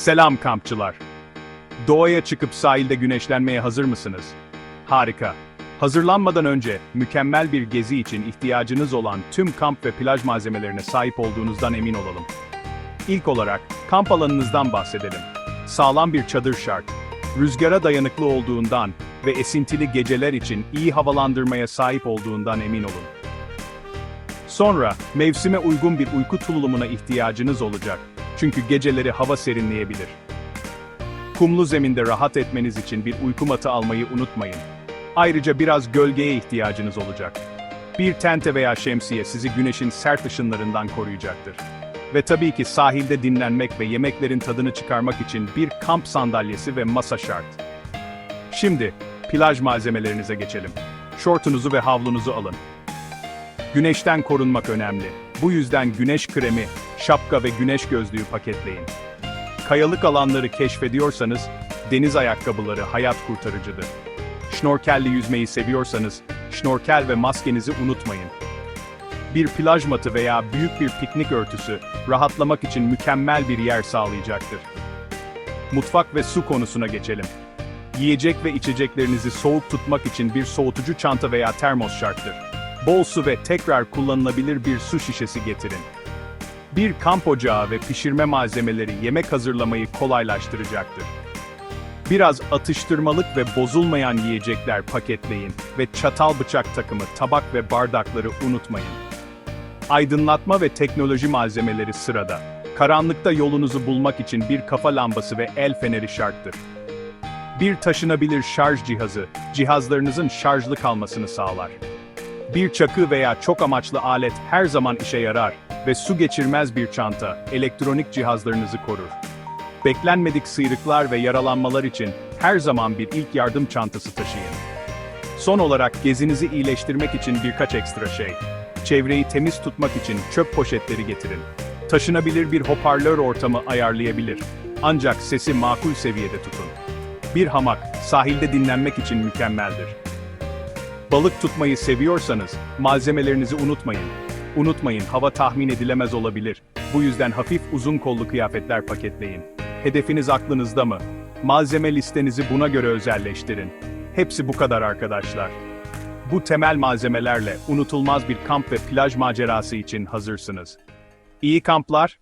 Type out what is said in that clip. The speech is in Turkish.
Selam kampçılar. Doğaya çıkıp sahilde güneşlenmeye hazır mısınız? Harika. Hazırlanmadan önce mükemmel bir gezi için ihtiyacınız olan tüm kamp ve plaj malzemelerine sahip olduğunuzdan emin olalım. İlk olarak kamp alanınızdan bahsedelim. Sağlam bir çadır şart. Rüzgara dayanıklı olduğundan ve esintili geceler için iyi havalandırmaya sahip olduğundan emin olun. Sonra, mevsime uygun bir uyku tulumuna ihtiyacınız olacak. Çünkü geceleri hava serinleyebilir. Kumlu zeminde rahat etmeniz için bir uyku matı almayı unutmayın. Ayrıca biraz gölgeye ihtiyacınız olacak. Bir tente veya şemsiye sizi güneşin sert ışınlarından koruyacaktır. Ve tabii ki sahilde dinlenmek ve yemeklerin tadını çıkarmak için bir kamp sandalyesi ve masa şart. Şimdi, plaj malzemelerinize geçelim. Şortunuzu ve havlunuzu alın. Güneşten korunmak önemli. Bu yüzden güneş kremi, şapka ve güneş gözlüğü paketleyin. Kayalık alanları keşfediyorsanız, deniz ayakkabıları hayat kurtarıcıdır. Şnorkelli yüzmeyi seviyorsanız, şnorkel ve maskenizi unutmayın. Bir plaj matı veya büyük bir piknik örtüsü, rahatlamak için mükemmel bir yer sağlayacaktır. Mutfak ve su konusuna geçelim. Yiyecek ve içeceklerinizi soğuk tutmak için bir soğutucu çanta veya termos şarttır. Bol su ve tekrar kullanılabilir bir su şişesi getirin. Bir kamp ocağı ve pişirme malzemeleri yemek hazırlamayı kolaylaştıracaktır. Biraz atıştırmalık ve bozulmayan yiyecekler paketleyin ve çatal bıçak takımı, tabak ve bardakları unutmayın. Aydınlatma ve teknoloji malzemeleri sırada. Karanlıkta yolunuzu bulmak için bir kafa lambası ve el feneri şarttır. Bir taşınabilir şarj cihazı, cihazlarınızın şarjlı kalmasını sağlar. Bir çakı veya çok amaçlı alet her zaman işe yarar ve su geçirmez bir çanta, elektronik cihazlarınızı korur. Beklenmedik sıyrıklar ve yaralanmalar için her zaman bir ilk yardım çantası taşıyın. Son olarak gezinizi iyileştirmek için birkaç ekstra şey. Çevreyi temiz tutmak için çöp poşetleri getirin. Taşınabilir bir hoparlör ortamı ayarlayabilir. Ancak sesi makul seviyede tutun. Bir hamak, sahilde dinlenmek için mükemmeldir. Balık tutmayı seviyorsanız, malzemelerinizi unutmayın. Unutmayın, hava tahmin edilemez olabilir. Bu yüzden hafif uzun kollu kıyafetler paketleyin. Hedefiniz aklınızda mı? Malzeme listenizi buna göre özelleştirin. Hepsi bu kadar arkadaşlar. Bu temel malzemelerle unutulmaz bir kamp ve plaj macerası için hazırsınız. İyi kamplar,